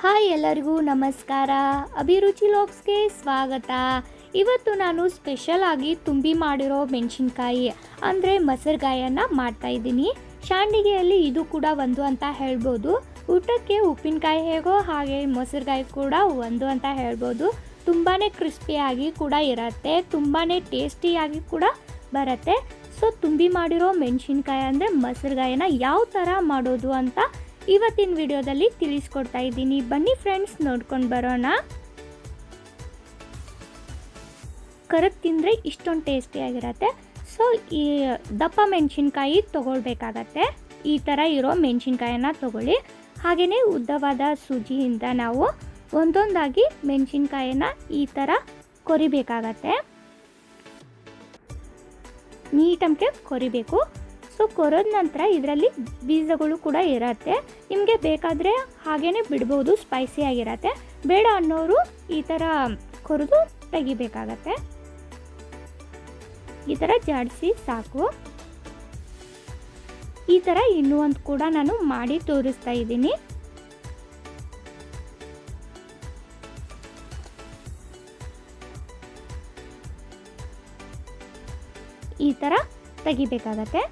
Hi ಎಲ್ಲರಿಗೂ ನಮಸ್ಕಾರ. ಅಭಿರುಚಿ ಲೋಕ್ಸ್ಗೆ ಸ್ವಾಗತ. ಇವತ್ತು ನಾನು ಸ್ಪೆಷಲ್ ಆಗಿ ತುಂಬಿ ಮಾಡಿರೋ ಮೆಣಸಿನ್ಕಾಯಿ, ಅಂದರೆ ಮೊಸರುಗಾಯನ್ನು ಮಾಡ್ತಾ ಇದ್ದೀನಿ. ಶಾಂಡಿಗೆಯಲ್ಲಿ ಇದು ಕೂಡ ಒಂದು ಅಂತ ಹೇಳ್ಬೋದು. ಊಟಕ್ಕೆ ಉಪ್ಪಿನಕಾಯಿ ಹೇಗೋ ಹಾಗೆ ಮೊಸರುಗಾಯಿ ಕೂಡ ಒಂದು ಅಂತ ಹೇಳ್ಬೋದು. ತುಂಬಾ ಕ್ರಿಸ್ಪಿಯಾಗಿ ಕೂಡ ಇರುತ್ತೆ ತುಂಬಾ ಟೇಸ್ಟಿಯಾಗಿ ಕೂಡ ಬರುತ್ತೆ. ಸೊ ತುಂಬಿ ಮಾಡಿರೋ ಮೆಣಸಿನ್ಕಾಯಿ ಅಂದರೆ ಮೊಸರುಗಾಯಿನ ಯಾವ ಥರ ಮಾಡೋದು ಅಂತ ಇವತ್ತಿನ ವಿಡಿಯೋದಲ್ಲಿ ತಿಳಿಸ್ಕೊಡ್ತಾ ಇದ್ದೀನಿ. ಬನ್ನಿ ಫ್ರೆಂಡ್ಸ್ ನೋಡ್ಕೊಂಡು ಬರೋಣ. ಕರಕ್ ತಿಂದರೆ ಇಷ್ಟೊಂದು ಟೇಸ್ಟಿಯಾಗಿರತ್ತೆ ಸೊ ಈ ದಪ್ಪ ಮೆಣಸಿನ್ಕಾಯಿ ತೊಗೊಳ್ಬೇಕಾಗತ್ತೆ. ಈ ಥರ ಇರೋ ಮೆಣಸಿನ್ಕಾಯನ್ನ ತೊಗೊಳ್ಳಿ. ಹಾಗೆಯೇ ಉದ್ದವಾದ ಸೂಜಿಯಿಂದ ನಾವು ಒಂದೊಂದಾಗಿ ಮೆಣಸಿನ್ಕಾಯನ್ನ ಈ ಥರ ಕೊರಿಬೇಕಾಗತ್ತೆ. ನೀಟಮ್ಗೆ ಕೊರಿಬೇಕು. ಸೊ ಕೊರೋದ ನಂತರ ಇದರಲ್ಲಿ ಬೀಜಗಳು ಕೂಡ ಇರತ್ತೆ. ನಿಮಗೆ ಬೇಕಾದರೆ ಹಾಗೇ ಬಿಡ್ಬೋದು ಸ್ಪೈಸಿ ಆಗಿರತ್ತೆ. ಬೇಡ ಅನ್ನೋರು ಈ ಥರ ಕೊರೆದು ತೆಗಿಬೇಕಾಗತ್ತೆ. ಈ ಥರ ಜಾಡಿಸಿ ಸಾಕು. ಈ ಥರ ಇನ್ನೂ ಒಂದು ಕೂಡ ನಾನು ಮಾಡಿ ತೋರಿಸ್ತಾ ಇದ್ದೀನಿ. ಈ ಥರ ತೆಗಿಬೇಕಾಗತ್ತೆ.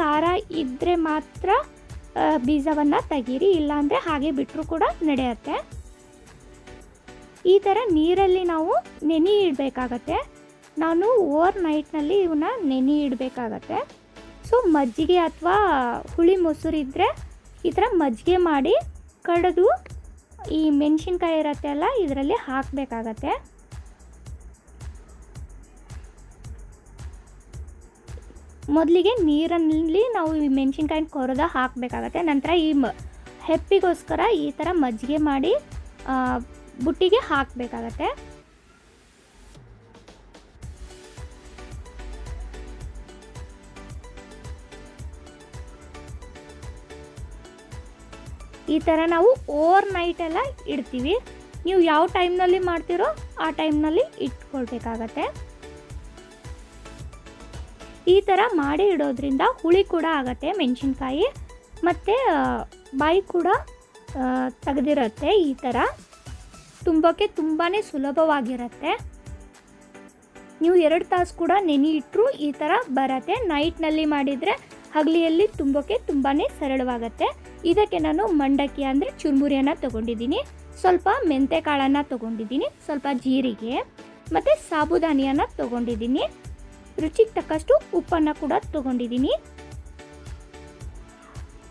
ಖಾರ ಇದ್ದರೆ ಮಾತ್ರ ಬೀಜವನ್ನು ತೆಗೀರಿ, ಇಲ್ಲಾಂದರೆ ಹಾಗೆ ಬಿಟ್ಟರು ಕೂಡ ನಡೆಯುತ್ತೆ. ಈ ಥರ ನೀರಲ್ಲಿ ನಾವು ನೆನೆ ಇಡಬೇಕಾಗತ್ತೆ. ನಾನು ಓವರ್ ನೈಟ್ನಲ್ಲಿ ಇವನ್ನ ನೆನೆ ಇಡಬೇಕಾಗತ್ತೆ. ಸೊ, ಮಜ್ಜಿಗೆ ಅಥವಾ ಹುಳಿ ಮೊಸರು ಇದ್ದರೆ ಈ ಥರ ಮಜ್ಜಿಗೆ ಮಾಡಿ ಕಡಿದು ಈ ಮೆಣಸಿನ್ಕಾಯಿ ಇರತ್ತೆ ಅಲ್ಲ, ಇದರಲ್ಲಿ ಹಾಕಬೇಕಾಗತ್ತೆ. ಮೊದಲಿಗೆ ನೀರಲ್ಲಿ ನಾವು ಈ ಮೆಣಸಿನ್ಕಾಯಿನ ಕೊರೆದ ಹಾಕಬೇಕಾಗತ್ತೆ, ನಂತರ ಈ ಮ, ಹೆಪ್ಪಿಗೋಸ್ಕರ ಈ ಥರ ಮಜ್ಜಿಗೆ ಮಾಡಿ ಬುಟ್ಟಿಗೆ ಹಾಕಬೇಕಾಗತ್ತೆ. ಈ ಥರ ನಾವು ಓವರ್ ನೈಟ್ ಎಲ್ಲ ಇಡ್ತೀವಿ. ನೀವು ಯಾವ ಟೈಮ್ನಲ್ಲಿ ಮಾಡ್ತೀರೋ ಆ ಟೈಮ್ನಲ್ಲಿ ಇಟ್ಕೊಳ್ಬೇಕಾಗತ್ತೆ. ಈ ಥರ ಮಾಡಿ ಇಡೋದ್ರಿಂದ ಹುಳಿ ಕೂಡ ಆಗತ್ತೆ, ಮೆಣಸಿನ್ಕಾಯಿ ಮತ್ತು ಬಾಯಿ ಕೂಡ ತೆಗೆದಿರುತ್ತೆ ಈ ಥರ ತುಂಬೋಕ್ಕೆ ತುಂಬಾ ಸುಲಭವಾಗಿರುತ್ತೆ. ನೀವು ಎರಡು ತಾಸು ಕೂಡ ನೆನೆ ಇಟ್ಟರು ಈ ಥರ ಬರತ್ತೆ. ನೈಟ್ನಲ್ಲಿ ಮಾಡಿದರೆ ಹಗಲಿಯಲ್ಲಿ ತುಂಬೋಕ್ಕೆ ತುಂಬಾ ಸರಳವಾಗತ್ತೆ. ಇದಕ್ಕೆ ನಾನು ಮಂಡಕ್ಕಿ ಅಂದರೆ ಚುರುಮುರಿಯನ್ನು ತೊಗೊಂಡಿದ್ದೀನಿ. ಸ್ವಲ್ಪ ಮೆಂತೆ ಕಾಳನ್ನು ತೊಗೊಂಡಿದ್ದೀನಿ, ಸ್ವಲ್ಪ ಜೀರಿಗೆ ಮತ್ತು ಸಾಬುದಾನಿಯನ್ನು ತೊಗೊಂಡಿದ್ದೀನಿ. ರುಚಿಗೆ ತಕ್ಕಷ್ಟು ಉಪ್ಪನ್ನು ಕೂಡ ತೊಗೊಂಡಿದ್ದೀನಿ.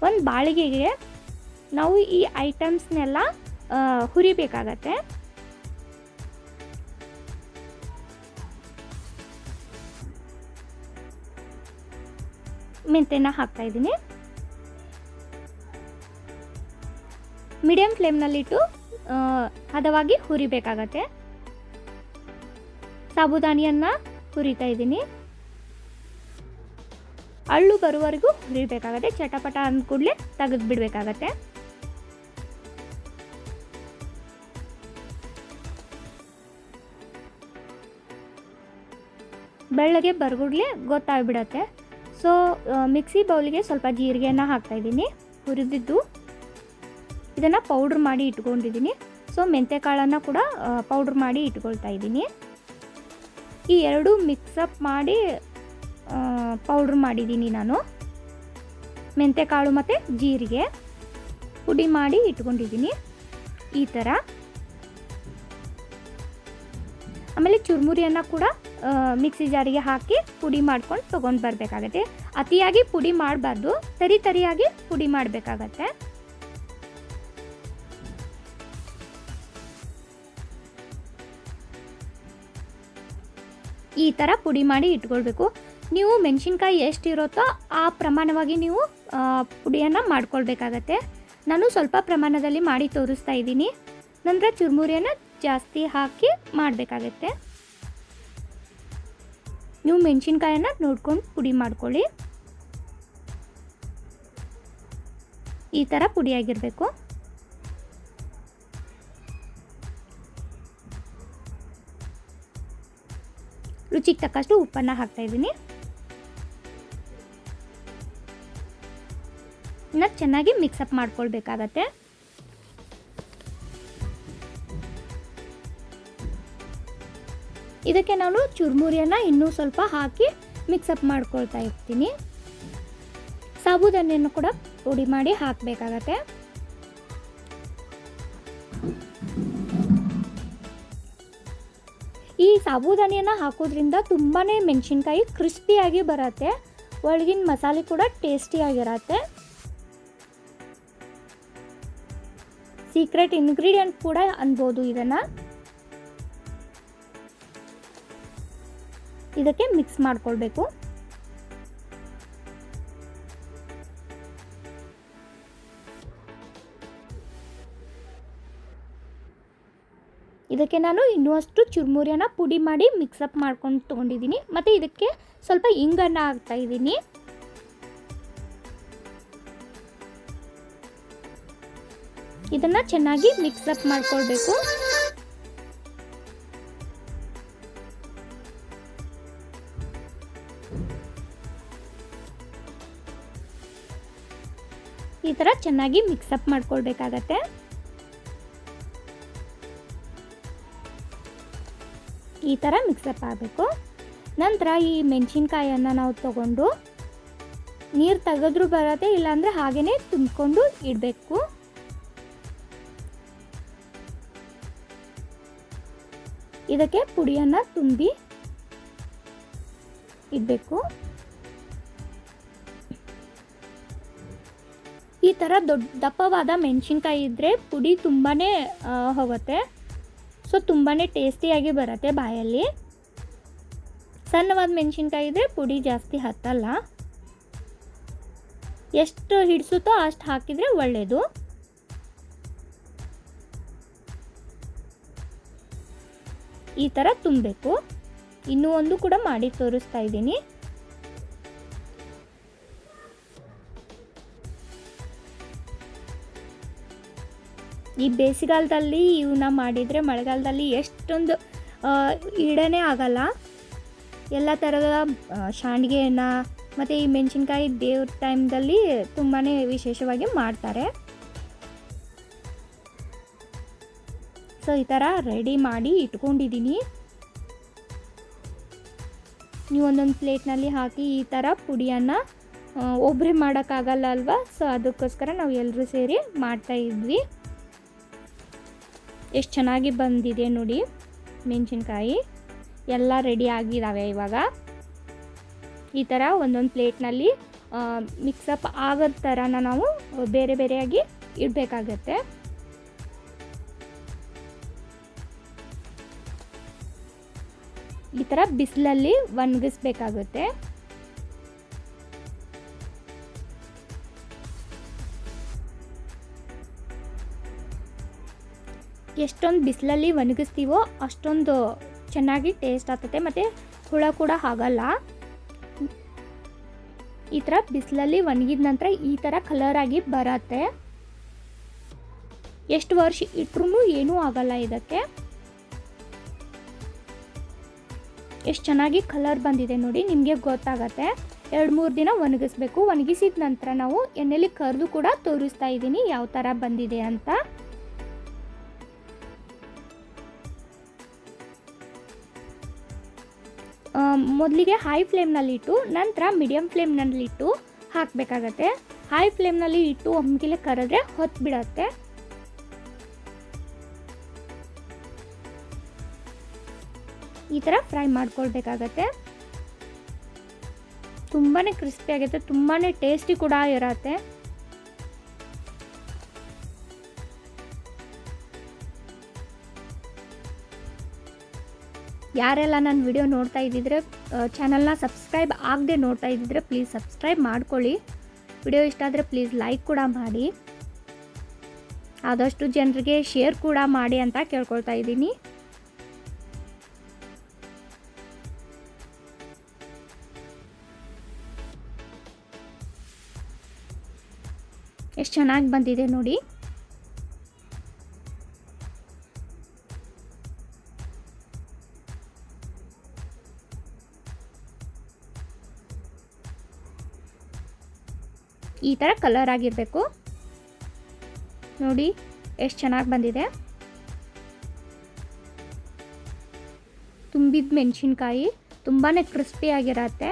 ಒಂದು ಬಾಳಿಗೆಗೆ ನಾವು ಈ ಐಟಮ್ಸ್ನೆಲ್ಲ ಹುರಿಬೇಕಾಗತ್ತೆ. ಮೆಂತೆನ ಹಾಕ್ತಾ ಇದ್ದೀನಿ. ಮೀಡಿಯಂ ಫ್ಲೇಮ್ನಲ್ಲಿಟ್ಟು ಹದವಾಗಿ ಹುರಿಬೇಕಾಗತ್ತೆ. ಸಾಬುದಾನಿಯನ್ನು ಹುರಿತಾ ಇದ್ದೀನಿ. ಅಳ್ಳು ಬರುವವರೆಗೂ ಹುರಿಬೇಕಾಗತ್ತೆ. ಚಟಪಟ ಅಂದ ಕೂಡಲೇ ತೆಗೆದು ಬಿಡಬೇಕಾಗತ್ತೆ ಬೆಳ್ಳಗೆ ಬರ್ಗುಡ್ಲೆ ಗೊತ್ತಾಗ್ಬಿಡತ್ತೆ. ಸೊ ಮಿಕ್ಸಿ ಬೌಲಿಗೆ ಸ್ವಲ್ಪ ಜೀರಿಗೆಯನ್ನು ಹಾಕ್ತಾಯಿದ್ದೀನಿ ಹುರಿದಿದ್ದು ಇದನ್ನು ಪೌಡ್ರ್ ಮಾಡಿ ಇಟ್ಕೊಂಡಿದ್ದೀನಿ. ಸೊ ಮೆಂತೆ ಕಾಳನ್ನು ಕೂಡ ಪೌಡ್ರ್ ಮಾಡಿ ಇಟ್ಕೊಳ್ತಾ ಇದ್ದೀನಿ. ಈ ಎರಡು ಮಿಕ್ಸಪ್ ಮಾಡಿ ಪೌಡ್ರ್ ಮಾಡಿದ್ದೀನಿ ನಾನು. ಮೆಂತೆ ಕಾಳು ಮತ್ತು ಜೀರಿಗೆ ಪುಡಿ ಮಾಡಿ ಇಟ್ಕೊಂಡಿದ್ದೀನಿ ಈ ಥರ ಆಮೇಲೆ ಚುರುಮುರಿಯನ್ನು ಕೂಡ ಮಿಕ್ಸಿ ಜಾರಿಗೆ ಹಾಕಿ ಪುಡಿ ಮಾಡ್ಕೊಂಡು ತೊಗೊಂಡು ಬರಬೇಕಾಗತ್ತೆ. ಅತಿಯಾಗಿ ಪುಡಿ ಮಾಡಬಾರ್ದು, ತರಿ ತರಿಯಾಗಿ ಪುಡಿ ಮಾಡಬೇಕಾಗತ್ತೆ. ಈ ಥರ ಪುಡಿ ಮಾಡಿ ಇಟ್ಕೊಳ್ಬೇಕು. ನೀವು ಮೆಣಸಿನ್ಕಾಯಿ ಎಷ್ಟಿರುತ್ತೋ ಆ ಪ್ರಮಾಣವಾಗಿ ನೀವು ಪುಡಿಯನ್ನು ಮಾಡ್ಕೊಳ್ಬೇಕಾಗತ್ತೆ. ನಾನು ಸ್ವಲ್ಪ ಪ್ರಮಾಣದಲ್ಲಿ ಮಾಡಿ ತೋರಿಸ್ತಾ ಇದ್ದೀನಿ. ನಂತರ ಚುರುಮುರಿಯನ್ನು ಜಾಸ್ತಿ ಹಾಕಿ ಮಾಡಬೇಕಾಗತ್ತೆ. ನೀವು ಮೆಣಸಿನ್ಕಾಯನ್ನು ನೋಡ್ಕೊಂಡು ಪುಡಿ ಮಾಡ್ಕೊಳ್ಳಿ. ಈ ಥರ ಪುಡಿಯಾಗಿರಬೇಕು ರುಚಿಗೆ ತಕ್ಕಷ್ಟು ಉಪ್ಪನ್ನು ಹಾಕ್ತಾ ಇದ್ದೀನಿ. ಇನ್ನು ಚೆನ್ನಾಗಿ ಮಿಕ್ಸಪ್ ಮಾಡ್ಕೊಳ್ಬೇಕಾಗತ್ತೆ. ಇದಕ್ಕೆ ನಾನು ಚುರುಮುರಿಯನ್ನು ಇನ್ನೂ ಸ್ವಲ್ಪ ಹಾಕಿ ಮಿಕ್ಸಪ್ ಮಾಡ್ಕೊಳ್ತಾ ಇರ್ತೀನಿ. ಸಾಬೂದನ್ನೆಯನ್ನು ಕೂಡ ಪುಡಿ ಮಾಡಿ ಹಾಕಬೇಕಾಗತ್ತೆ. ಈ ಸಾಬೂದಾನಿಯನ್ನು ಹಾಕೋದ್ರಿಂದ ತುಂಬಾ ಮೆಣಸಿನ್ಕಾಯಿ ಕ್ರಿಸ್ಪಿಯಾಗಿ ಬರುತ್ತೆ. ಒಳಗಿನ ಮಸಾಲೆ ಕೂಡ ಟೇಸ್ಟಿಯಾಗಿರತ್ತೆ ಸೀಕ್ರೆಟ್ ಇಂಗ್ರೀಡಿಯೆಂಟ್ ಕೂಡ ಅನ್ಬೋದು ಇದನ್ನು. ಇದಕ್ಕೆ ಮಿಕ್ಸ್ ಮಾಡ್ಕೊಳ್ಬೇಕು. ಇದಕ್ಕೆ ನಾನು ಇನ್ನಷ್ಟು ಚುರುಮುರಿಯನ್ನು ಪುಡಿ ಮಾಡಿ ಮಿಕ್ಸಪ್ ಮಾಡ್ಕೊಂಡು ತೊಗೊಂಡಿದ್ದೀನಿ. ಮತ್ತು ಇದಕ್ಕೆ ಸ್ವಲ್ಪ ಇಂಗನ್ನು ಹಾಕ್ತಾ ಇದ್ದೀನಿ. ಇದನ್ನು ಚೆನ್ನಾಗಿ ಮಿಕ್ಸಪ್ ಮಾಡ್ಕೊಳ್ಬೇಕು. ಈ ಥರ ಚೆನ್ನಾಗಿ ಮಿಕ್ಸಪ್ ಮಾಡ್ಕೊಳ್ಬೇಕಾಗತ್ತೆ. ಈ ಥರ ಮಿಕ್ಸಪ್ ಆಗಬೇಕು. ನಂತರ ಈ ಮೆಣಸಿನ್ಕಾಯನ್ನು ನಾವು ತಗೊಂಡು ನೀರು ತೆಗೆದ್ರೂ ಬರತ್ತೆ, ಇಲ್ಲಾಂದರೆ ಹಾಗೇ ತುಂಬಿಕೊಂಡು ಇಡಬೇಕು. ಇದಕ್ಕೆ ಪುಡಿಯನ್ನು ತುಂಬಿ ಇಡಬೇಕು. ಈ ಥರ ದೊಡ್ಡ ದಪ್ಪವಾದ ಮೆಣಸಿನ್ಕಾಯಿ ಇದ್ದರೆ ಪುಡಿ ತುಂಬಾ ಹೋಗುತ್ತೆ. ಸೊ ತುಂಬಾ ಟೇಸ್ಟಿಯಾಗಿ ಬರುತ್ತೆ ಬಾಯಲ್ಲಿ. ಸಣ್ಣವಾದ ಮೆಣಸಿನ್ಕಾಯಿ ಇದ್ದರೆ ಪುಡಿ ಜಾಸ್ತಿ ಹತ್ತಲ್ಲ. ಎಷ್ಟು ಹಿಡಿಸುತ್ತೋ ಅಷ್ಟು ಹಾಕಿದರೆ ಒಳ್ಳೆಯದು ಈ ಥರ ತುಂಬಬೇಕು. ಇನ್ನೂ ಒಂದು ಕೂಡ ಮಾಡಿ ತೋರಿಸ್ತಾ ಇದ್ದೀನಿ. ಈ ಬೇಸಿಗೆಗಾಲದಲ್ಲಿ ಇವನ್ನ ಮಾಡಿದರೆ ಮಳೆಗಾಲದಲ್ಲಿ ಎಷ್ಟೊಂದು ಇಡನೇ ಆಗಲ್ಲ. ಎಲ್ಲ ಥರದ ಶಾಂಡ್ಗೆಯನ್ನು ಮತ್ತು ಈ ಮೆಣಸಿನ್ಕಾಯಿ ದೇವ್ರ ಟೈಮ್ದಲ್ಲಿ ತುಂಬಾ ವಿಶೇಷವಾಗಿ ಮಾಡ್ತಾರೆ. ಸೊ, ಈ ಥರ ರೆಡಿ ಮಾಡಿ ಇಟ್ಕೊಂಡಿದ್ದೀನಿ ನೀವು ಒಂದೊಂದು ಪ್ಲೇಟ್ನಲ್ಲಿ ಹಾಕಿ ಈ ಥರ ಪುಡಿಯನ್ನು ಒಬ್ಬರೇ ಮಾಡೋಕ್ಕಾಗಲ್ಲ ಅಲ್ವಾ? ಸೊ, ಅದಕ್ಕೋಸ್ಕರ ನಾವು ಎಲ್ಲರೂ ಸೇರಿ ಮಾಡ್ತಾ ಇದ್ವಿ. ಎಷ್ಟು ಚೆನ್ನಾಗಿ ಬಂದಿದೆ ನೋಡಿ ಮೆಣಸಿನ್ಕಾಯಿ. ಎಲ್ಲ ರೆಡಿ ಆಗಿದ್ದಾವೆ ಇವಾಗ. ಈ ಥರ ಒಂದೊಂದು ಪ್ಲೇಟ್ನಲ್ಲಿ ಮಿಕ್ಸಪ್ ಆಗೋ ಥರನ ನಾವು ಬೇರೆ ಬೇರೆಯಾಗಿ ಇಡಬೇಕಾಗತ್ತೆ. ಈ ಥರ ಬಿಸಿಲಲ್ಲಿ ಒಣಗಿಸ್ಬೇಕಾಗುತ್ತೆ. ಎಷ್ಟೊಂದು ಬಿಸಿಲಲ್ಲಿ ಒಣಗಿಸ್ತೀವೋ ಅಷ್ಟೊಂದು ಚೆನ್ನಾಗಿ ಟೇಸ್ಟ್ ಆಗ್ತದೆ. ಮತ್ತು ಹುಳ ಕೂಡ ಆಗಲ್ಲ. ಈ ಥರ ಬಿಸಿಲಲ್ಲಿ ಒಣಗಿದ ನಂತರ ಈ ಥರ ಕಲರಾಗಿ ಬರತ್ತೆ. ಎಷ್ಟು ವರ್ಷ ಇಟ್ರೂ ಏನೂ ಆಗಲ್ಲ ಇದಕ್ಕೆ. ಎಷ್ಟು ಚೆನ್ನಾಗಿ ಕಲರ್ ಬಂದಿದೆ ನೋಡಿ, ನಿಮಗೆ ಗೊತ್ತಾಗತ್ತೆ. ಎರಡು ಮೂರು ದಿನ ಒಣಗಿಸ್ಬೇಕು. ಒಣಗಿಸಿದ ನಂತರ ನಾವು ಎಣ್ಣೆಲಿ ಕರೆದು ಕೂಡ ತೋರಿಸ್ತಾ ಇದ್ದೀನಿ ಯಾವ ಥರ ಬಂದಿದೆ ಅಂತ. ಮೊದಲಿಗೆ ಹೈ ಫ್ಲೇಮ್ನಲ್ಲಿಟ್ಟು ನಂತರ ಮೀಡಿಯಮ್ ಫ್ಲೇಮ್ನಲ್ಲಿಟ್ಟು ಹಾಕಬೇಕಾಗತ್ತೆ. ಹೈ ಫ್ಲೇಮ್ನಲ್ಲಿ ಇಟ್ಟು ಒಮ್ಮಿಗೆ ಕರೆದ್ರೆ ಹೊತ್ತು ಬಿಡತ್ತೆ ಈ ಥರ ಫ್ರೈ ಮಾಡ್ಕೊಳ್ಬೇಕಾಗತ್ತೆ. ತುಂಬಾ ಕ್ರಿಸ್ಪಿ ಆಗುತ್ತೆ ತುಂಬಾ ಟೇಸ್ಟಿ ಕೂಡ ಇರತ್ತೆ. ಯಾರೆಲ್ಲ ನನ್ನ ವಿಡಿಯೋ ನೋಡ್ತಾ ಇದ್ದಿದ್ರೆ ಚಾನಲ್ನ ಸಬ್ಸ್ಕ್ರೈಬ್ ಆಗದೆ ನೋಡ್ತಾ ಇದ್ದಿದ್ರೆ ಪ್ಲೀಸ್ ಸಬ್ಸ್ಕ್ರೈಬ್ ಮಾಡ್ಕೊಳ್ಳಿ. ವಿಡಿಯೋ ಇಷ್ಟ ಆದರೆ ಪ್ಲೀಸ್ ಲೈಕ್ ಕೂಡ ಮಾಡಿ. ಆದಷ್ಟು ಜನರಿಗೆ ಶೇರ್ ಕೂಡ ಮಾಡಿ ಅಂತ ಕೇಳ್ಕೊಳ್ತಾ ಇದ್ದೀನಿ. ಎಷ್ಟು ಚೆನ್ನಾಗಿ ಬಂದಿದೆ ನೋಡಿ. ಈ ಥರ ಕಲರ್ ಆಗಿರಬೇಕು. ನೋಡಿ, ಎಷ್ಟು ಚೆನ್ನಾಗಿ ಬಂದಿದೆ. ತುಂಬಿದ ಮೆಣಸಿನ್ಕಾಯಿ ತುಂಬಾ ಕ್ರಿಸ್ಪಿಯಾಗಿರತ್ತೆ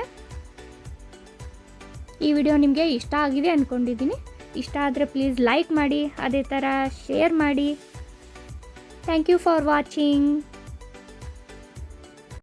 ಈ ವಿಡಿಯೋ ನಿಮಗೆ ಇಷ್ಟ ಆಗಿದೆ ಅಂದ್ಕೊಂಡಿದ್ದೀನಿ ಇಷ್ಟ ಆದರೆ ಪ್ಲೀಸ್ ಲೈಕ್ ಮಾಡಿ, ಅದೇ ಥರ ಶೇರ್ ಮಾಡಿ. Thank you for watching